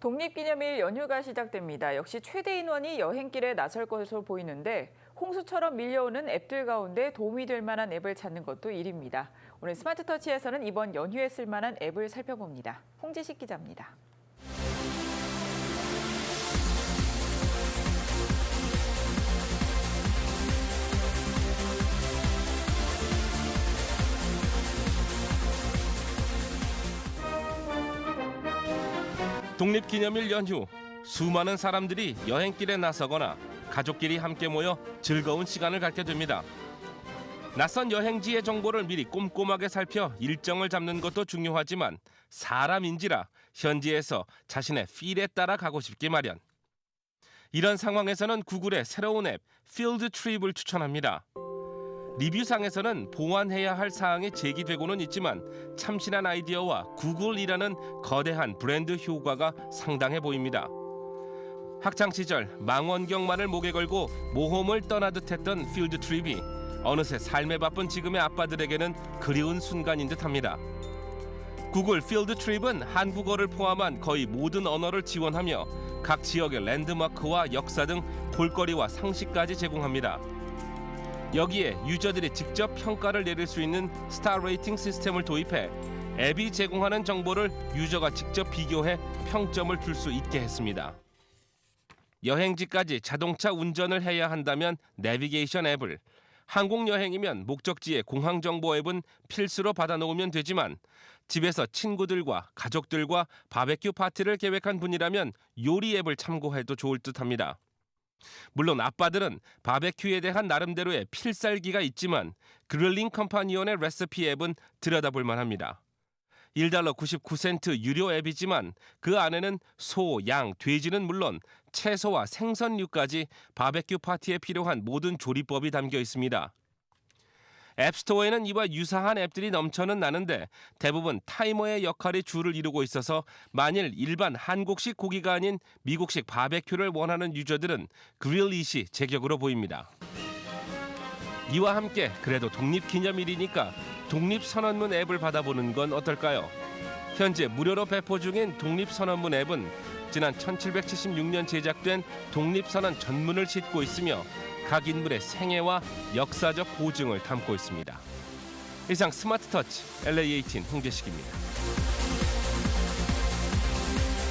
독립기념일 연휴가 시작됩니다. 역시 최대 인원이 여행길에 나설 것으로 보이는데 홍수처럼 밀려오는 앱들 가운데 도움이 될 만한 앱을 찾는 것도 일입니다. 오늘 스마트터치에서는 이번 연휴에 쓸 만한 앱을 살펴봅니다. 홍지식 기자입니다. 독립기념일 연휴 수많은 사람들이 여행길에 나서거나 가족끼리 함께 모여 즐거운 시간을 갖게 됩니다. 낯선 여행지의 정보를 미리 꼼꼼하게 살펴 일정을 잡는 것도 중요하지만 사람인지라 현지에서 자신의 필에 따라 가고 싶기 마련. 이런 상황에서는 구글의 새로운 앱 필드 트립을 추천합니다. 리뷰상에서는 보완해야 할 사항이 제기되고는 있지만 참신한 아이디어와 구글이라는 거대한 브랜드 효과가 상당해 보입니다. 학창 시절 망원경만을 목에 걸고 모험을 떠나듯 했던 필드 트립이 어느새 삶에 바쁜 지금의 아빠들에게는 그리운 순간인 듯합니다. 구글 필드 트립은 한국어를 포함한 거의 모든 언어를 지원하며 각 지역의 랜드마크와 역사 등 볼거리와 상식까지 제공합니다. 여기에 유저들이 직접 평가를 내릴 수 있는 스타 레이팅 시스템을 도입해 앱이 제공하는 정보를 유저가 직접 비교해 평점을 줄 수 있게 했습니다. 여행지까지 자동차 운전을 해야 한다면 내비게이션 앱을 항공 여행이면 목적지의 공항 정보 앱은 필수로 받아 놓으면 되지만 집에서 친구들과 가족들과 바베큐 파티를 계획한 분이라면 요리 앱을 참고해도 좋을 듯합니다. 물론 아빠들은 바베큐에 대한 나름대로의 필살기가 있지만 그릴링 컴파니온의 레시피 앱은 들여다볼 만합니다. 1달러 99센트 유료 앱이지만 그 안에는 소, 양, 돼지는 물론 채소와 생선류까지 바베큐 파티에 필요한 모든 조리법이 담겨 있습니다. 앱스토어에는 이와 유사한 앱들이 넘쳐는 나는데 대부분 타이머의 역할이 주를 이루고 있어서 만일 일반 한국식 고기가 아닌 미국식 바베큐를 원하는 유저들은 그릴릿이 제격으로 보입니다. 이와 함께 그래도 독립기념일이니까 독립선언문 앱을 받아보는 건 어떨까요? 현재 무료로 배포 중인 독립선언문 앱은 지난 1776년 제작된 독립선언 전문을 싣고 있으며 각 인물의 생애와 역사적 고증을 담고 있습니다. 이상 스마트 터치 LA18 홍재식입니다.